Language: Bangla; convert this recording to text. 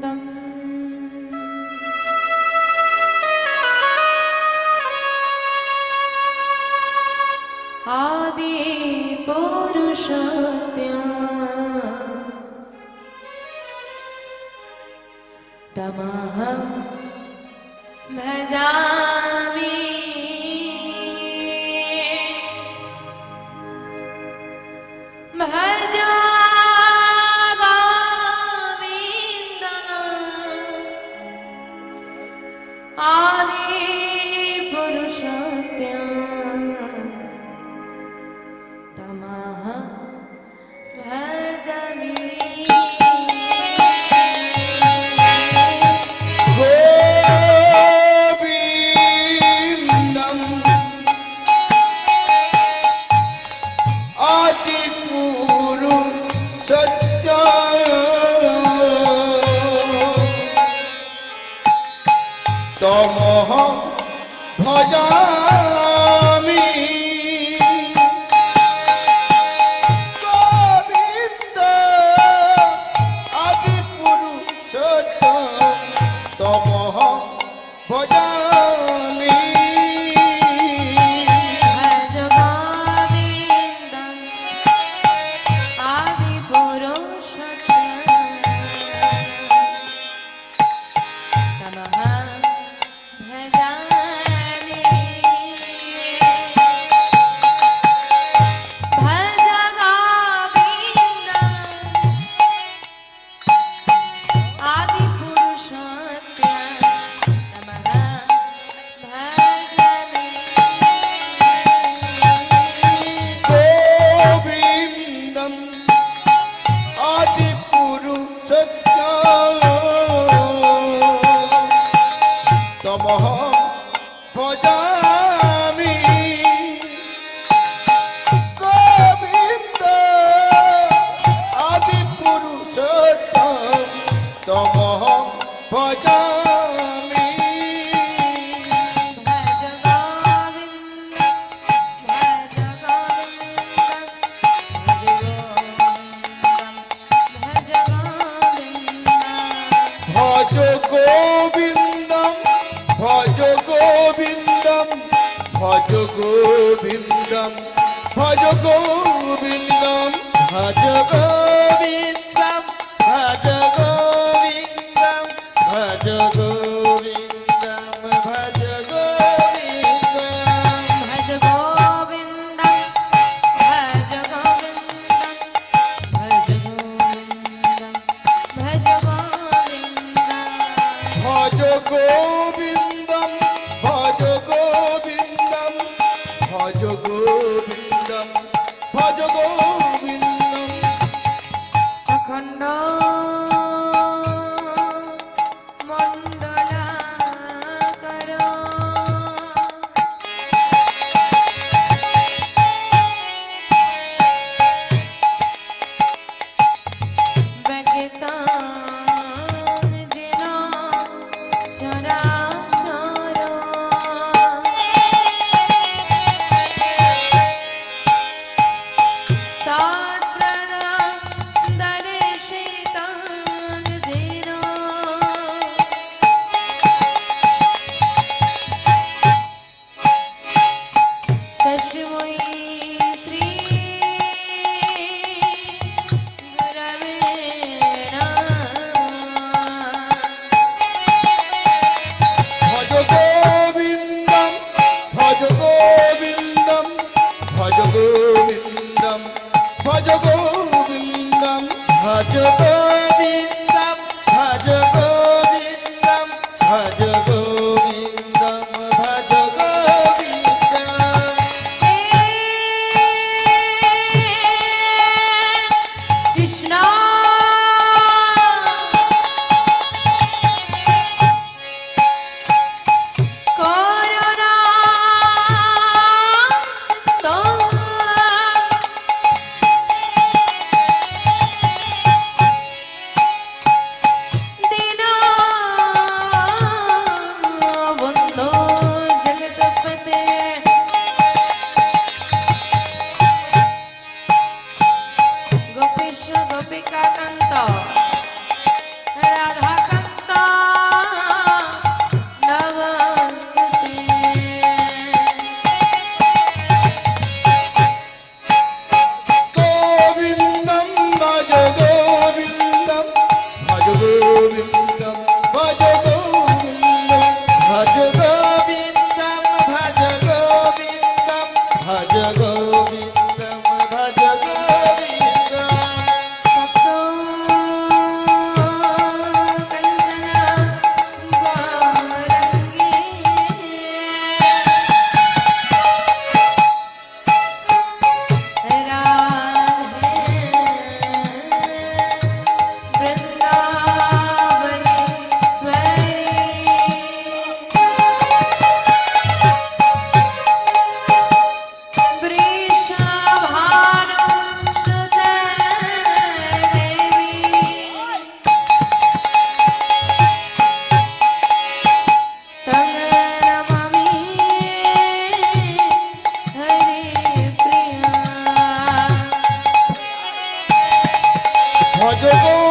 गोविन्दम् आदिपुरुषत्या तमहं भजा Hai! ভজ গোবিন্দম ভজ গোবিন্দম ভজ গোবিন্দম ভজ গোবিন্দম ভজ গোবিন্দম ভজ গোবিন্দম ভজ গোবিন্দম গোপিকানন্দ Oh.